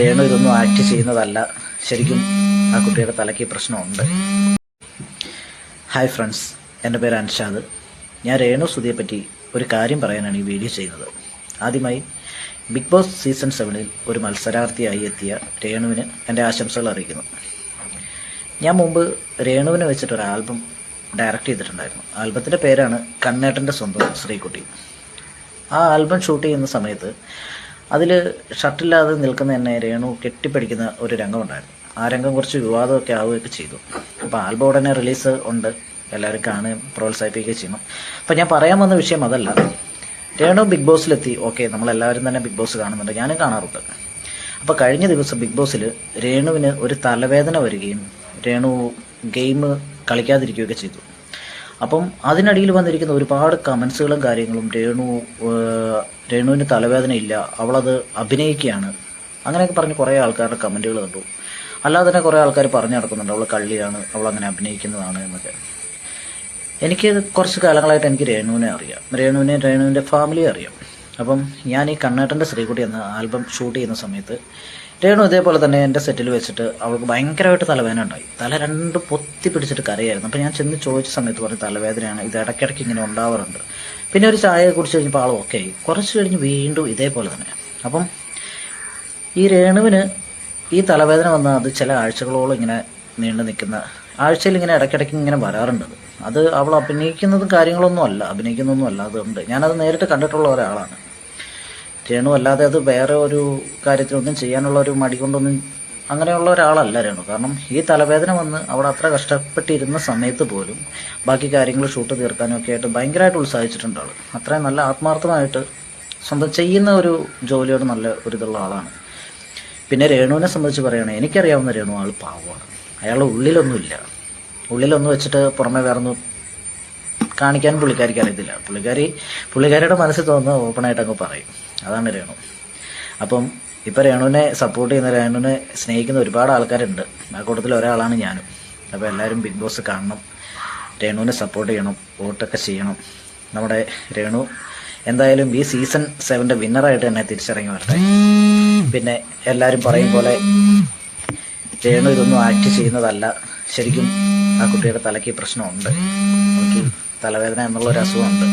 രേണു ഇതൊന്നും ആക്ട് ചെയ്യുന്നതല്ല. ശരിക്കും ആ കുട്ടിയുടെ തലയ്ക്ക് പ്രശ്നമുണ്ട്. ഹായ് ഫ്രണ്ട്സ് എന്റെ പേര് അൻഷാദ്. ഞാൻ രേണു സുധിയെ പറ്റി ഒരു കാര്യം പറയാനാണ് ഈ വീഡിയോ ചെയ്യുന്നത്. ആദ്യമായി ബിഗ് ബോസ് സീസൺ സെവനിൽ ഒരു മത്സരാർത്ഥിയായി എത്തിയ രേണുവിന് എന്റെ ആശംസകൾ അറിയിക്കുന്നു. ഞാൻ മുമ്പ് രേണുവിനെ വെച്ചിട്ട് ഒരു ആൽബം ഡയറക്റ്റ് ചെയ്തിട്ടുണ്ടായിരുന്നു. ആൽബത്തിന്റെ പേരാണ് കണ്ണേട്ടന്റെ സ്വന്തം ശ്രീകുട്ടി. ആ ആൽബം ഷൂട്ട് ചെയ്യുന്ന സമയത്ത് അതിൽ ഷർട്ടില്ലാതെ നിൽക്കുന്ന എന്നെ രേണു കെട്ടിപ്പിടിക്കുന്ന ഒരു രംഗമുണ്ടായിരുന്നു. ആ രംഗം കുറച്ച് വിവാദമൊക്കെ ആവുകയൊക്കെ ചെയ്തു. അപ്പോൾ ആൽബം ഉടനെ റിലീസ് ഉണ്ട്. എല്ലാവരും കാണുകയും പ്രോത്സാഹിപ്പിക്കുകയും ചെയ്യുന്നു. അപ്പോൾ ഞാൻ പറയാൻ വന്ന വിഷയം അതല്ല. രേണു ബിഗ് ബോസിലെത്തി. ഓക്കെ നമ്മളെല്ലാവരും തന്നെ ബിഗ് ബോസ് കാണുന്നുണ്ട്. ഞാനും കാണാറുണ്ട്. അപ്പോൾ കഴിഞ്ഞ ദിവസം ബിഗ് ബോസിൽ രേണുവിന് ഒരു തലവേദന വരികയും രേണു ഗെയിം കളിക്കാതിരിക്കുകയൊക്കെ ചെയ്തു. അപ്പം അതിനിടയിൽ വന്നിരിക്കുന്ന ഒരുപാട് കമൻസുകളും കാര്യങ്ങളും രേണു രേണുവിന് തലവേദന ഇല്ല അവളത് അഭിനയിക്കുകയാണ്. അങ്ങനെയൊക്കെ പറഞ്ഞ് കുറേ ആൾക്കാരുടെ കമന്റുകൾ കണ്ടു. അല്ലാതെ തന്നെ കുറേ ആൾക്കാർ പറഞ്ഞു നടക്കുന്നുണ്ട് അവൾ കള്ളിയാണ് അവൾ അങ്ങനെ അഭിനയിക്കുന്നതാണ് എന്നൊക്കെ. എനിക്ക് കുറച്ച് കാലങ്ങളായിട്ട് എനിക്ക് രേണുവിനെ അറിയാം. രേണുവിനെ രേണുവിന്റെ ഫാമിലിയെ അറിയാം. അപ്പം ഞാൻ ഈ കണ്ണേട്ടന്റെ ശ്രീകുട്ടി എന്ന ആൽബം ഷൂട്ട് ചെയ്യുന്ന സമയത്ത് രേണു ഇതേപോലെ തന്നെ എന്റെ സെറ്റിൽ വെച്ചിട്ട് അവൾക്ക് ഭയങ്കരമായിട്ട് തലവേദന ഉണ്ടായി. തല രണ്ട് പൊത്തി പിടിച്ചിട്ട് കരയായിരുന്നു. അപ്പം ഞാൻ ചെന്ന് ചോദിച്ച സമയത്ത് പറഞ്ഞു തലവേദനയാണ്. ഇത് ഇടയ്ക്കിടയ്ക്ക് ഇങ്ങനെ ഉണ്ടാവാറുണ്ട്. പിന്നെ ഒരു ചായ കുടിച്ച് കഴിഞ്ഞപ്പോൾ ആൾ ഓക്കെ ആയി. കുറച്ച് കഴിഞ്ഞ് വീണ്ടും ഇതേപോലെ തന്നെ. അപ്പം ഈ രേണുവിന് ഈ തലവേദന വന്നാൽ അത് ചില ആഴ്ചകളോളം ഇങ്ങനെ നീണ്ടു നിൽക്കുന്ന ആഴ്ചയിൽ ഇങ്ങനെ ഇടയ്ക്കിടയ്ക്ക് ഇങ്ങനെ വരാറുണ്ട്. അത്. അവൾ അഭിനയിക്കുന്നതും കാര്യങ്ങളൊന്നും അല്ല. അഭിനയിക്കുന്നൊന്നും അല്ല അതുണ്ട് ഞാനത് നേരിട്ട് കണ്ടിട്ടുള്ള ഒരാളാണ്. രേണു അല്ലാതെ അത് വേറെ ഒരു കാര്യത്തിനൊന്നും ചെയ്യാനുള്ള ഒരു മടി കൊണ്ടൊന്നും അങ്ങനെയുള്ള ഒരാളല്ല രേണു. കാരണം ഈ തലവേദന വന്ന് അവിടെ അത്ര കഷ്ടപ്പെട്ടിരുന്ന സമയത്ത് പോലും ബാക്കി കാര്യങ്ങൾ ഷൂട്ട് തീർക്കാനും ഒക്കെ ആയിട്ട് ഭയങ്കരമായിട്ട് ഉത്സാഹിച്ചിട്ടുണ്ട് ആൾ അത്രയും നല്ല ആത്മാർത്ഥമായിട്ട് സ്വന്തം ചെയ്യുന്ന ഒരു ജോലിയോട് നല്ല ഒരു ഇതുള്ള ആളാണ്. പിന്നെ രേണുവിനെ സംബന്ധിച്ച് പറയുകയാണെങ്കിൽ എനിക്കറിയാവുന്ന രേണു ആൾ പാവമാണ്. അയാളുടെ ഉള്ളിലൊന്നുമില്ല. ഉള്ളിലൊന്നും വെച്ചിട്ട് പുറമെ വേറൊന്നും കാണിക്കാൻ പുള്ളിക്കാരിക്ക് അറിയത്തില്ല. പുള്ളിക്കാരി പുള്ളിക്കാരിയുടെ മനസ്സിൽ തോന്നുന്നത് ഓപ്പണായിട്ട് അങ്ങ് പറയും. അതാണ് രേണു. അപ്പം ഇപ്പം രേണുവിനെ സപ്പോർട്ട് ചെയ്യുന്ന രേണുവിനെ സ്നേഹിക്കുന്ന ഒരുപാട് ആൾക്കാരുണ്ട്. ആ കൂട്ടത്തിൽ ഒരാളാണ് ഞാനും. അപ്പോൾ എല്ലാവരും ബിഗ് ബോസ് കാണണം. രേണുവിനെ സപ്പോർട്ട് ചെയ്യണം. വോട്ടൊക്കെ ചെയ്യണം. നമ്മുടെ രേണു എന്തായാലും ഈ സീസൺ സെവന്റെ വിന്നറായിട്ട് തന്നെ തിരിച്ചിറങ്ങി വരട്ടെ. പിന്നെ എല്ലാവരും പറയും പോലെ രേണു ഇതൊന്നും ആക്ട് ചെയ്യുന്നതല്ല. ശരിക്കും ആ കുട്ടിയുടെ തലയ്ക്ക് പ്രശ്നമുണ്ട്. അവൾക്ക് തലവേദന എന്നുള്ള ഒരു അസുഖമുണ്ട്